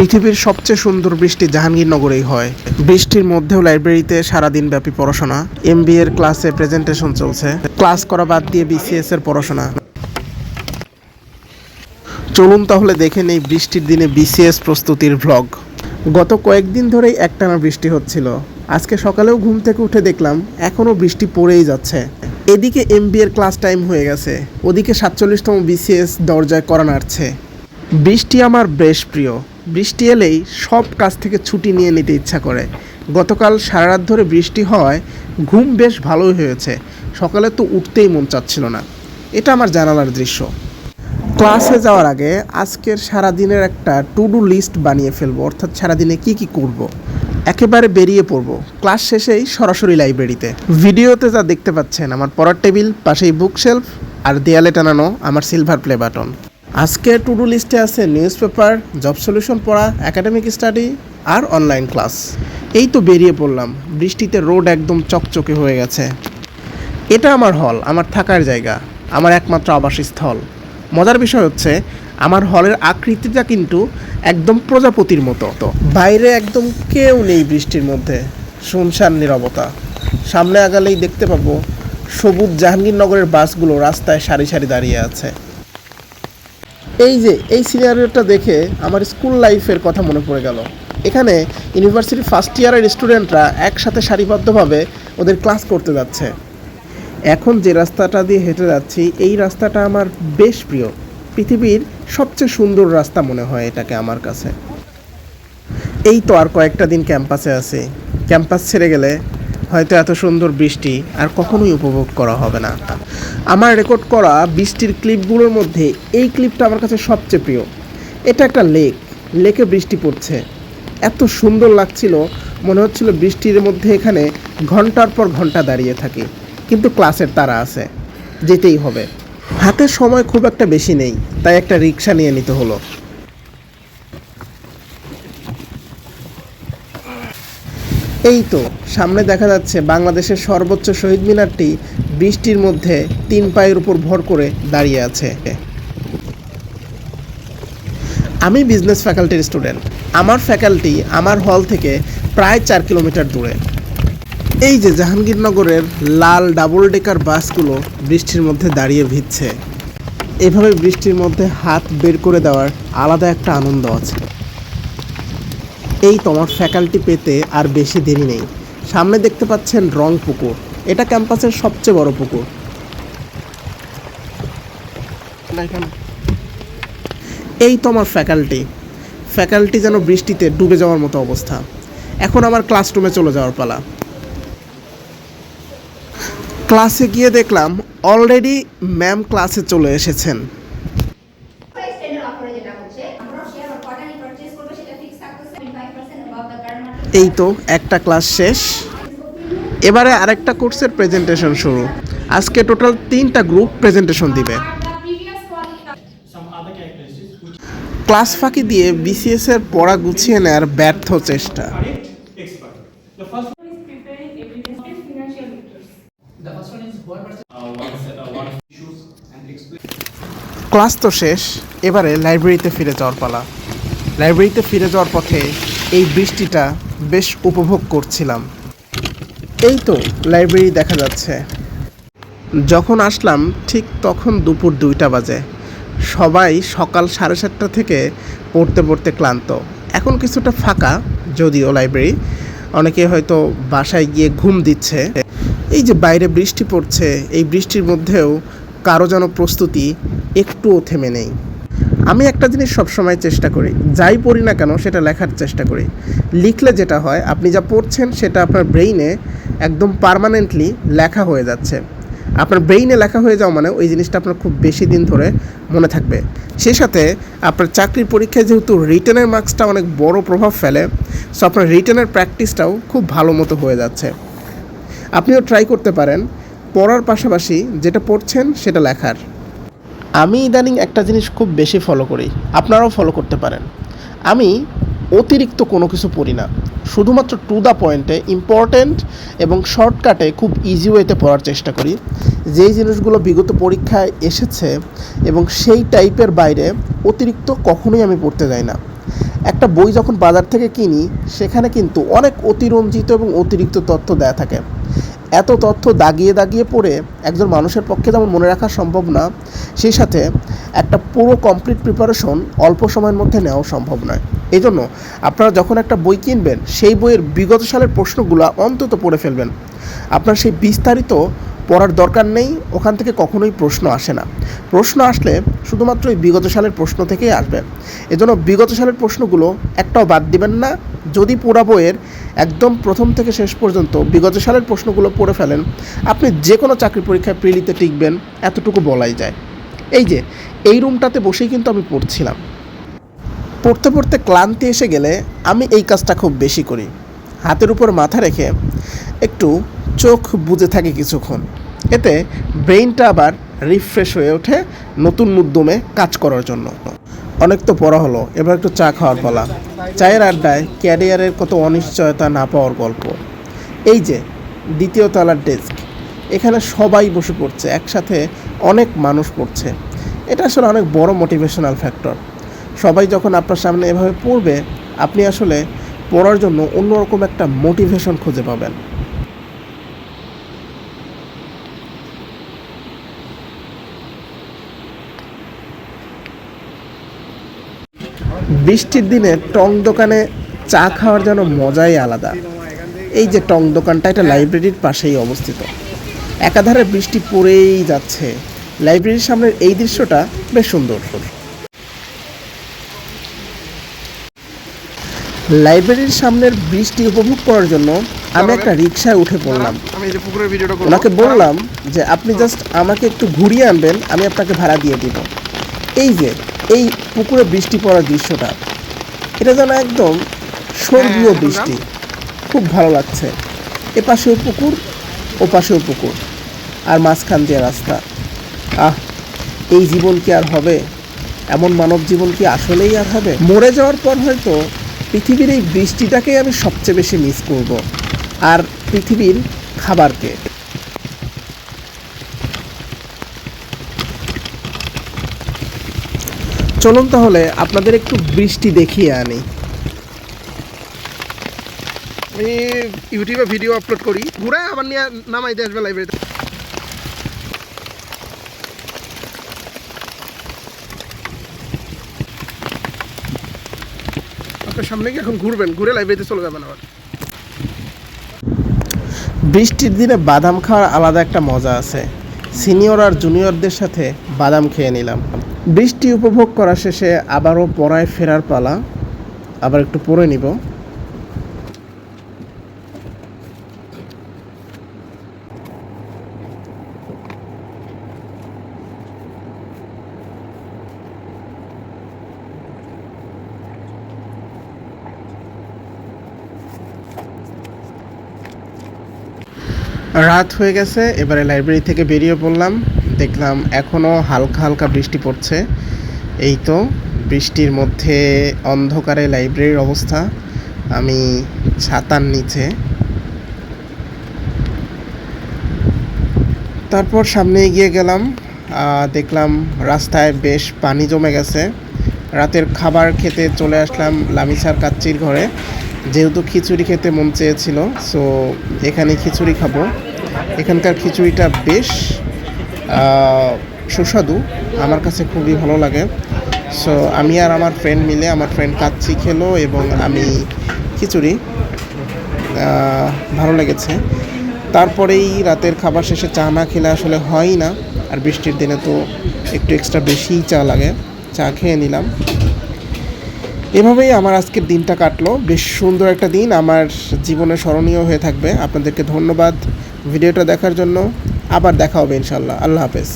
পৃথিবীর সবচেয়ে সুন্দর বৃষ্টি জাহাঙ্গীরনগরেই হয়। বৃষ্টির মধ্যেও লাইব্রেরিতে সারাদিন ব্যাপী পড়াশোনা এম এর ক্লাসে প্রেজেন্টেশন চলছে, ক্লাস করা বাদ দিয়ে বিসিএস এর পড়াশোনা। চলুন তাহলে দেখে নেই বৃষ্টির দিনে বিসিএস প্রস্তুতির ভ্লগ গত কয়েকদিন ধরেই একটানা বৃষ্টি হচ্ছিল। আজকে সকালেও ঘুম থেকে উঠে দেখলাম, এখনও বৃষ্টি পড়েই যাচ্ছে। এদিকে এম এর ক্লাস টাইম হয়ে গেছে, ওদিকে সাতচল্লিশতম বিসিএস দরজায় করা নাড়ছে। বৃষ্টি আমার বেশ প্রিয়। বৃষ্টি এলেই সব কাজ থেকে ছুটি নিয়ে নিতে ইচ্ছা করে। গতকাল সারা রাত ধরে বৃষ্টি হওয়ায় ঘুম বেশ ভালোই হয়েছে। সকালে তো উঠতেই মন চাচ্ছিল না। এটা আমার জানালার দৃশ্য। ক্লাসে যাওয়ার আগে আজকের সারা দিনের একটা টু ডু লিস্ট বানিয়ে ফেলব। অর্থাৎ সারাদিনে কি কি করব। একেবারে বেরিয়ে পড়ব। ক্লাস শেষেই সরাসরি লাইব্রেরিতে। ভিডিওতে যা দেখতে পাচ্ছেন, আমার পড়ার টেবিল, পাশেই বুক শেলফ আর দেয়ালে টানানো আমার সিলভার প্লে বাটন আজকে টু ডু লিস্টে আছে নিউজ পেপার জব সলিউশন পড়া একাডেমিক স্টাডি আর অনলাইন ক্লাস এই তো বেরিয়ে পড়লাম। বৃষ্টিতে রোড একদম চকচকে হয়ে গেছে। এটা আমার হল আমার থাকার জায়গা, আমার একমাত্র আবাসস্থল। মজার বিষয় হচ্ছে, আমার হলের আকৃতিটা কিন্তু একদম প্রজাপতির মতো। তো বাইরে একদম কেউ নেই বৃষ্টির মধ্যে। শুনশান নিরবতা। সামনে আগালেই দেখতে পাবো সবুজ জাহাঙ্গীরনগরের বাসগুলো রাস্তায় সারি সারি দাঁড়িয়ে আছে। এই যে, এই সিনারিওটা দেখে আমার স্কুল লাইফের কথা মনে পড়ে গেল। এখানে ইউনিভার্সিটির ফার্স্ট ইয়ারের স্টুডেন্টরা একসাথে সারিবদ্ধভাবে ওদের ক্লাস করতে যাচ্ছে। এখন যে রাস্তাটা দিয়ে হেঁটে যাচ্ছি, এই রাস্তাটা আমার বেশ প্রিয়। পৃথিবীর সবচেয়ে সুন্দর রাস্তা মনে হয় এটাকে আমার কাছে। এই তো আর কয়েকটা দিন ক্যাম্পাসে আছে। ক্যাম্পাস ছেড়ে গেলে হয়তো এত সুন্দর বৃষ্টি আর কখনোই উপভোগ করা হবে না। আমার রেকর্ড করা বৃষ্টির ক্লিপগুলোর মধ্যে এই ক্লিপটা আমার কাছে সবচেয়ে প্রিয়। এটা একটা লেক লেকে বৃষ্টি পড়ছে। এত সুন্দর লাগছিল, মনে হচ্ছিল বৃষ্টির মধ্যে এখানে ঘণ্টার পর ঘণ্টা দাঁড়িয়ে থাকি। কিন্তু ক্লাসের তারা আছে, যেতেই হবে। হাতে সময় খুব একটা বেশি নেই, তাই একটা রিক্সা নিয়ে নিতে হলো। এই তো, সামনে দেখা যাচ্ছে বাংলাদেশের সর্বোচ্চ শহীদ মিনারটি বৃষ্টির মধ্যে তিন পায়ের উপর ভর করে দাঁড়িয়ে আছে। আমি বিজনেস ফ্যাকাল্টির স্টুডেন্ট আমার ফ্যাকাল্টি আমার হল থেকে প্রায় চার কিলোমিটার দূরে। এই যে জাহাঙ্গীরনগরের লাল ডাবল ডেকার বাসগুলো বৃষ্টির মধ্যে দাঁড়িয়ে ভিজছে। এভাবে বৃষ্টির মধ্যে হাত বের করে দেওয়ার আলাদা একটা আনন্দ আছে। এই তোমার ফ্যাকাল্টি পেতে আর বেশি দেরি নেই। সামনে দেখতে পাচ্ছেন রং পুকুর। এটা ক্যাম্পাসের সবচেয়ে বড় পুকুর। এই তোমার ফ্যাকাল্টি ফ্যাকাল্টি যেন বৃষ্টিতে ডুবে যাওয়ার মতো অবস্থা। এখন আমার ক্লাসরুমে চলে যাওয়ার পালা। ক্লাসে গিয়ে দেখলাম অলরেডি ম্যাম ক্লাসে চলে এসেছেন। এই তো, একটা ক্লাস শেষ। এবারে আরেকটা কোর্সের প্রেজেন্টেশন শুরু। আজকে টোটাল তিনটা গ্রুপ প্রেজেন্টেশন দিবে। ক্লাস ফাঁকি দিয়ে বিসিএস এর পড়া গুছিয়ে নেয়ার ব্যর্থ চেষ্টা। ক্লাস তো শেষ, এবারে লাইব্রেরিতে ফিরে যাওয়ার পালা লাইব্রেরিতে ফিরে যাওয়ার পথে এই বৃষ্টিটা বেশ উপভোগ করছিলাম। এই তো লাইব্রেরি দেখা যাচ্ছে। যখন আসলাম, ঠিক তখন দুপুর দুইটা বাজে। সবাই সকাল সাড়ে সাতটা থেকে পড়তে পড়তে ক্লান্ত। এখন কিছুটা ফাঁকা যদিও লাইব্রেরি। অনেকে হয়তো বাসায় গিয়ে ঘুম দিচ্ছে। এই যে বাইরে বৃষ্টি পড়ছে, এই বৃষ্টির মধ্যেও কারও যেন প্রস্তুতি একটুও থেমে নেই। আমি একটা জিনিস সবসময় চেষ্টা করি, যাই পড়ি না কেন সেটা লেখার চেষ্টা করি। লিখলে যেটা হয়, আপনি যা পড়ছেন সেটা আপনার ব্রেইনে একদম পারমানেন্টলি লেখা হয়ে যাচ্ছে। আপনার ব্রেইনে লেখা হয়ে যাওয়া মানে ওই জিনিসটা আপনার খুব বেশি দিন ধরে মনে থাকবে। সেই সাথে আপনার চাকরির পরীক্ষায় যেহেতু রিটেনের মার্কসটা অনেক বড় প্রভাব ফেলে সো আপনার রিটেনের প্র্যাকটিসটাও খুব ভালো মতো হয়ে যাচ্ছে। আপনিও ট্রাই করতে পারেন, পড়ার পাশাপাশি যেটা পড়ছেন সেটা লেখার। আমি ইদানিং একটা জিনিস খুব বেশি ফলো করি। আপনারাও ফলো করতে পারেন। আমি অতিরিক্ত কোনো কিছু পড়ি না। শুধুমাত্র টু দ্য পয়েন্টে ইম্পর্ট্যান্ট এবং শর্টকাটে খুব ইজি ওয়েতে পড়ার চেষ্টা করি। যেই জিনিসগুলো বিগত পরীক্ষায় এসেছে এবং সেই টাইপের বাইরে অতিরিক্ত কখনোই আমি পড়তে যাই না। একটা বই যখন বাজার থেকে কিনি, সেখানে কিন্তু অনেক অতিরঞ্জিত এবং অতিরিক্ত তথ্য দেয়া থাকে। এত তথ্য দাগিয়ে দাগিয়ে পড়ে একজন মানুষের পক্ষে তেমন মনে রাখা সম্ভব না, সেই সাথে একটা পুরো কমপ্লিট প্রিপারেশন অল্প সময়ের মধ্যে নেওয়া সম্ভব নয়। এই জন্য আপনারা যখন একটা বই কিনবেন, সেই বইয়ের বিগত সালের প্রশ্নগুলো অন্তত পড়ে ফেলবেন। আপনার সেই বিস্তারিত পড়ার দরকার নেই, ওখান থেকে কখনোই প্রশ্ন আসে না। প্রশ্ন আসলে শুধুমাত্র এই বিগত সালের প্রশ্ন থেকেই আসবে। এজন্য বিগত সালের প্রশ্নগুলো একটাও বাদ দিবেন না। যদি পুরা বইয়ের একদম প্রথম থেকে শেষ পর্যন্ত বিগত সালের প্রশ্নগুলো পড়ে ফেলেন, আপনি যে কোনো চাকরি পরীক্ষায় প্রিলিতে টিকবেন, এতটুকু বলাই যায়। এই যে, এই রুমটাতে বসেই কিন্তু আমি পড়ছিলাম। পড়তে পড়তে ক্লান্তি এসে গেলে আমি এই কাজটা খুব বেশি করি। হাতের উপর মাথা রেখে একটু চোখ বুজে থাকে কিছুক্ষণ। এতে ব্রেইনটা আবার রিফ্রেশ হয়ে ওঠে নতুন উদ্যমে কাজ করার জন্য। অনেক তো পড়া হলো, এবার একটু চা খাওয়ার পালা। চায়ের আড্ডায় ক্যারিয়ারের কত অনিশ্চয়তা না পাওয়ার গল্প। এই যে, দ্বিতীয় তলার ডেস্ক, এখানে সবাই বসে পড়ছে, একসাথে অনেক মানুষ পড়ছে। এটা আসলে অনেক বড় মোটিভেশনাল ফ্যাক্টর সবাই যখন আপনার সামনে এভাবে পড়বে, আপনি আসলে পড়ার জন্য অন্যরকম একটা মোটিভেশন খুঁজে পাবেন। বৃষ্টির দিনে টং দোকানে চা খাওয়ার যেন মজাই আলাদা। এই যে টং দোকানটা এটা লাইব্রেরির পাশেই অবস্থিত। একাধারে বৃষ্টি পড়েই যাচ্ছে। লাইব্রেরির সামনের এই দৃশ্যটা বেশ সুন্দর। লাইব্রেরির সামনের বৃষ্টি উপভোগ করার জন্য আমি একটা রিক্সায় উঠে পড়লাম। ওনাকে বললাম যে আপনি জাস্ট আমাকে একটু ঘুরিয়ে আনবেন আমি আপনাকে ভাড়া দিয়ে দিব। এই যে এই পুকুরে বৃষ্টি পড়ার দৃশ্যটা। এটা যেন একদম স্বর্গীয় হ্যাঁ, বৃষ্টি। খুব ভালো লাগছে। এ পাশেও পুকুর ও পাশেও পুকুর। আর মাঝখান দিয়ে রাস্তা। আহ এই জীবন কি আর হবে? এমন মানব জীবন কি আসলেই আর হবে? মরে যাওয়ার পর হয়তো পৃথিবীর এই বৃষ্টিটাকেই আমি সবচেয়ে বেশি মিস করব। আর পৃথিবীর খাবারকে। চলুন তাহলে আপনাদের একটু বৃষ্টি দেখিয়ে আনি। আমি ইউটিউবে ভিডিও আপলোড করি। ঘুরে আবার নিয়ে নামাই দিয়ে আসবে লাইব্রেরিতে আপনার সামনে কি এখন ঘুরবেন ঘুরে লাইব্রেরিতে চলে যাবেন আবার। বৃষ্টির দিনে বাদাম খাওয়ার আলাদা একটা মজা আছে। সিনিয়র আর জুনিয়রদের সাথে বাদাম খেয়ে নিলাম। বৃষ্টি উপভোগ করা শেষে আবারও পড়ায় ফেরার পালা। আবার একটু পড়ে নিব। রাত হয়ে গেছে, এবারে লাইব্রেরি থেকে বেরিয়ে পড়লাম। দেখলাম এখনও হালকা হালকা বৃষ্টি পড়ছে। এই তো বৃষ্টির মধ্যে অন্ধকারে লাইব্রেরির অবস্থা। আমি ছাতার নিচে। তারপর সামনে এগিয়ে গেলাম দেখলাম রাস্তায় বেশ পানি জমে গেছে। রাতের খাবার খেতে চলে আসলাম লামিসার কাচ্চির ঘরে। যেহেতু খিচুড়ি খেতে মন চেয়েছিল সো এখানে খিচুড়ি খাব। এখানকার খিচুড়িটা বেশ সুস্বাদু। আমার কাছে খুবই ভালো লাগে। সো আমি আর আমার ফ্রেন্ড মিলে আমার ফ্রেন্ড কাচ্চি খেলো এবং আমি খিচুড়ি ভালো লেগেছে। তারপরেই রাতের খাবার শেষে চা না খেলে আসলে হয়ই না। আর বৃষ্টির দিনে তো একটু এক্সট্রা বেশিই চা লাগে। চা খেয়ে নিলাম। এভাবেই আমার আজকের দিনটা কাটলো। বেশ সুন্দর একটা দিন। আমার জীবনে স্মরণীয় হয়ে থাকবে। আপনাদেরকে ধন্যবাদ ভিডিওটা দেখার জন্য। আবার দেখা হবে ইনশাল্লাহ আল্লাহ হাফেজ।